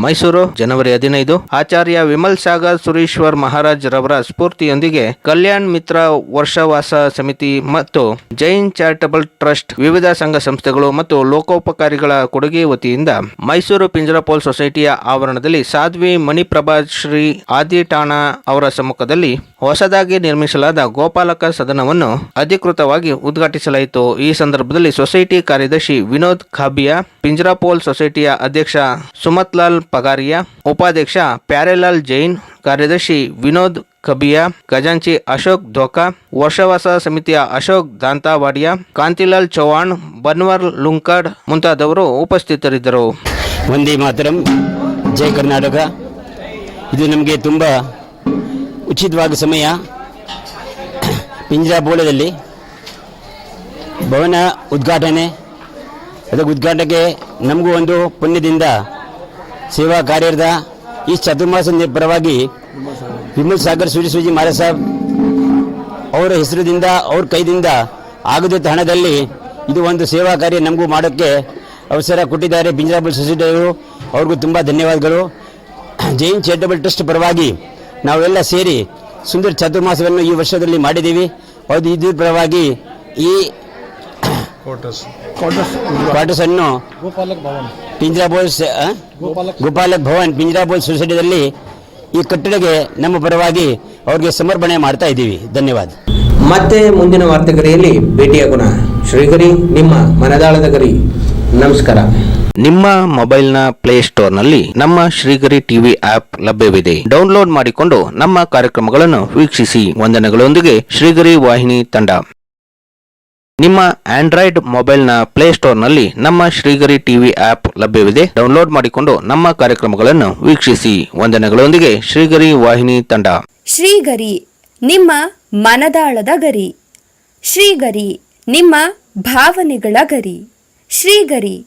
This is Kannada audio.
ಮೈಸೂರು, ಜನವರಿ ಹದಿನೈದು. ಆಚಾರ್ಯ ವಿಮಲ್ ಸಾಗರ್ ಸುರೇಶ್ವರ್ ಮಹಾರಾಜ್ ರವರ ಸ್ಫೂರ್ತಿಯೊಂದಿಗೆ ಕಲ್ಯಾಣ್ ಮಿತ್ರ ವರ್ಷವಾಸ ಸಮಿತಿ ಮತ್ತು ಜೈನ್ ಚಾರಿಟಬಲ್ ಟ್ರಸ್ಟ್, ವಿವಿಧ ಸಂಘ ಸಂಸ್ಥೆಗಳು ಮತ್ತು ಲೋಕೋಪಕಾರಿಗಳ ಕೊಡುಗೆ ವತಿಯಿಂದ ಮೈಸೂರು ಪಿಂಜರಪೋಲ್ ಸೊಸೈಟಿಯ ಆವರಣದಲ್ಲಿ ಸಾಧ್ವಿ ಮಣಿಪ್ರಭಾ ಶ್ರೀ ಆದಿಟಾಣ ಅವರ ಸಮ್ಮುಖದಲ್ಲಿ ಹೊಸದಾಗಿ ನಿರ್ಮಿಸಲಾದ ಗೋಪಾಲಕ ಸದನವನ್ನು ಅಧಿಕೃತವಾಗಿ ಉದ್ಘಾಟಿಸಲಾಯಿತು. ಈ ಸಂದರ್ಭದಲ್ಲಿ ಸೊಸೈಟಿ ಕಾರ್ಯದರ್ಶಿ ವಿನೋದ್ ಖಾಬಿಯಾ, ಪಿಂಜರಾಪೋಲ್ ಸೊಸೈಟಿಯ ಅಧ್ಯಕ್ಷ ಸುಮತ್ಲಾಲ್ ಪಗಾರಿಯಾ, ಉಪಾಧ್ಯಕ್ಷ ಪ್ಯಾರೆಲಾಲ್ ಜೈನ್, ಕಾರ್ಯದರ್ಶಿ ವಿನೋದ್ ಕಬಿಯಾ ಖಜಾಂಚಿ ಅಶೋಕ್ ಧೋಕಾ, ವರ್ಷವಾಸ ಸಮಿತಿಯ ಅಶೋಕ್ ದಾಂತಾವಾಡಿಯಾ, ಕಾಂತಿಲಾಲ್ ಚೌಹಾಣ್, ಬನ್ವರ್ ಲುಂಕಾಡ್ ಮುಂತಾದವರು ಉಪಸ್ಥಿತರಿದ್ದರು. ವಂದೇ ಮಾತರಂ. ಜೈ ಕರ್ನಾಟಕ. ಇದು ನಮಗೆ ತುಂಬ ಉಚಿತವಾದ ಸಮಯ ಪಿಂಜರಾಬೋಳದಲ್ಲಿ ಭವನ ಉದ್ಘಾಟನೆ. ಅದಕ್ಕೆ ಉದ್ಘಾಟನೆಗೆ ನಮಗೂ ಒಂದು ಪುಣ್ಯದಿಂದ ಸೇವಾ ಕಾರ್ಯದ ಈ ಚತುರ್ಮಾಸ ಪರವಾಗಿ ವಿಮಲ್ ಸಾಗರ್ ಸೂರ್ಯಸೂಜಿ ಮಹಾರಾಜ್ ಸಾಹೇಬ್ ಅವರ ಹೆಸರುದಿಂದ ಅವ್ರ ಕೈದಿಂದ ಆಗದ ಹಣದಲ್ಲಿ ಇದು ಒಂದು ಸೇವಾ ಕಾರ್ಯ ನಮಗೂ ಮಾಡೋಕ್ಕೆ ಅವಸರ ಕೊಟ್ಟಿದ್ದಾರೆ ಬಿಂಜರಾಬಲ್ ಸೊಸೈಟಿಯವರು. ಅವ್ರಿಗೂ ತುಂಬ ಧನ್ಯವಾದಗಳು. ಜೈನ್ ಚಾರಿಟಬಲ್ ಟ್ರಸ್ಟ್ ಪರವಾಗಿ ನಾವೆಲ್ಲ ಸೇರಿ ಸುಂದರ ಚತುರ್ಮಾಸವನ್ನು ಈ ವರ್ಷದಲ್ಲಿ ಮಾಡಿದ್ದೀವಿ. ಅದು ಇದ್ರ ಪರವಾಗಿ ಈ ಕ್ವಾರ್ಟರ್ಸ್ ಅನ್ನು ಪಿಂಜರಾಬೋಲ್? ಗೋಪಾಲಕ್ ಭವನ್. ಪಿಂಜರಾಬೋಲ್ ಸೊಸೈಟಿಯಲ್ಲಿ ಈ ಕಟ್ಟಡಕ್ಕೆ ನಮ್ಮ ಪರವಾಗಿ ಅವ್ರಿಗೆ ಸಮರ್ಪಣೆ ಮಾಡ್ತಾ ಇದ್ದೀವಿ. ಧನ್ಯವಾದ. ಮತ್ತೆ ಮುಂದಿನ ವಾರ್ತೆಗರಿಯಲ್ಲಿ ಭೇಟಿಯಾಗೋಣ. ಶ್ರೀಗರಿ ನಿಮ್ಮ ಮನದಾಳದ ಗರಿ. ನಮಸ್ಕಾರ. ನಿಮ್ಮ ಮೊಬೈಲ್ನ ಪ್ಲೇಸ್ಟೋರ್ನಲ್ಲಿ ನಮ್ಮ ಶ್ರೀಗರಿ ಟಿವಿ ಆಪ್ ಲಭ್ಯವಿದೆ. ಡೌನ್ಲೋಡ್ ಮಾಡಿಕೊಂಡು ನಮ್ಮ ಕಾರ್ಯಕ್ರಮಗಳನ್ನು ವೀಕ್ಷಿಸಿ. ವಂದನೆಗಳೊಂದಿಗೆ ಶ್ರೀಗರಿ ವಾಹಿನಿ ತಂಡ. ನಿಮ್ಮ ಆಂಡ್ರಾಯ್ಡ್ ಮೊಬೈಲ್ನ ಪ್ಲೇಸ್ಟೋರ್ನಲ್ಲಿ ನಮ್ಮ ಶ್ರೀಗರಿ ಟಿವಿ ಆಪ್ ಲಭ್ಯವಿದೆ. ಡೌನ್ಲೋಡ್ ಮಾಡಿಕೊಂಡು ನಮ್ಮ ಕಾರ್ಯಕ್ರಮಗಳನ್ನು ವೀಕ್ಷಿಸಿ. ವಂದನೆಗಳೊಂದಿಗೆ ಶ್ರೀಗರಿ ವಾಹಿನಿ ತಂಡ. ಶ್ರೀಗರಿ, ನಿಮ್ಮ ಮನದಾಳದ ಗರಿ. ಶ್ರೀಗರಿ, ನಿಮ್ಮ ಭಾವನೆಗಳ ಗರಿ. ಶ್ರೀಗರಿ